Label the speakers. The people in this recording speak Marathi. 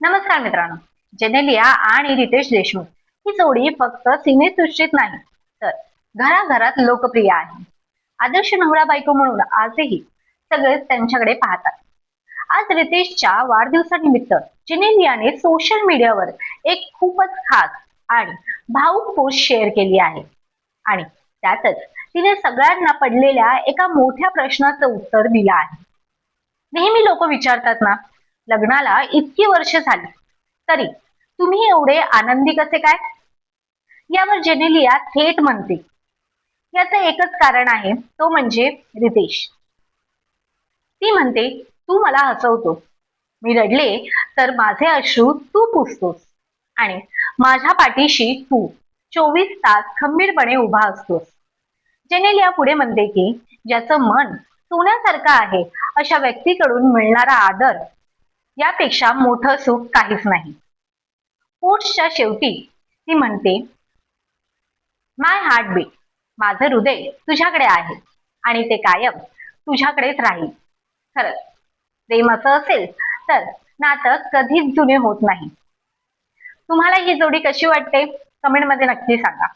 Speaker 1: नमस्कार मित्रांनो. जेनेलिया आणि रितेश देशमुख ही जोडी फक्त सिनेसृष्टीत नाही तर घराघरात लोकप्रिय आहे. आदर्श नवरा बायको म्हणून आजही सगळेच त्यांच्याकडे पाहतात. आज रितेशच्या वाढदिवसानिमित्त जेनेलियाने सोशल मीडियावर एक खूपच खास आणि भाऊक पोस्ट शेअर केली आहे. आणि त्यातच तिने सगळ्यांना पडलेल्या एका मोठ्या प्रश्नाचं उत्तर दिलं आहे. नेहमी लोक विचारतात ना लग्नाला इतकी वर्ष झाली. तरी तुम्ही एवढे आनंदी कसे काय? यावर जेनेलिया थेट म्हणते. याचं एकच कारण आहे तो म्हणजे रितेश. ती म्हणते तू मला हसवतो. मी रडले तर माझे अश्रू तू पुसतोस. आणि माझ्या पाठीशी तू चोवीस तास खंबीरपणे उभा असतोस. जेनेलिया पुढे म्हणते की ज्याचं मन सोन्यासारखं आहे अशा व्यक्तीकडून मिळणारा आदर यापेक्षा मोठं सुख काहीच नाही. पोस्टच्या शेवटी ती म्हणते माय हार्ट बीट माझं हृदय तुझ्याकडे आहे आणि ते कायम तुझ्याकडेच राहील. खरंच प्रेम असं असेल तर नातं कधीच जुने होत नाही. तुम्हाला ही जोडी कशी वाटते? कमेंटमध्ये नक्की सांगा.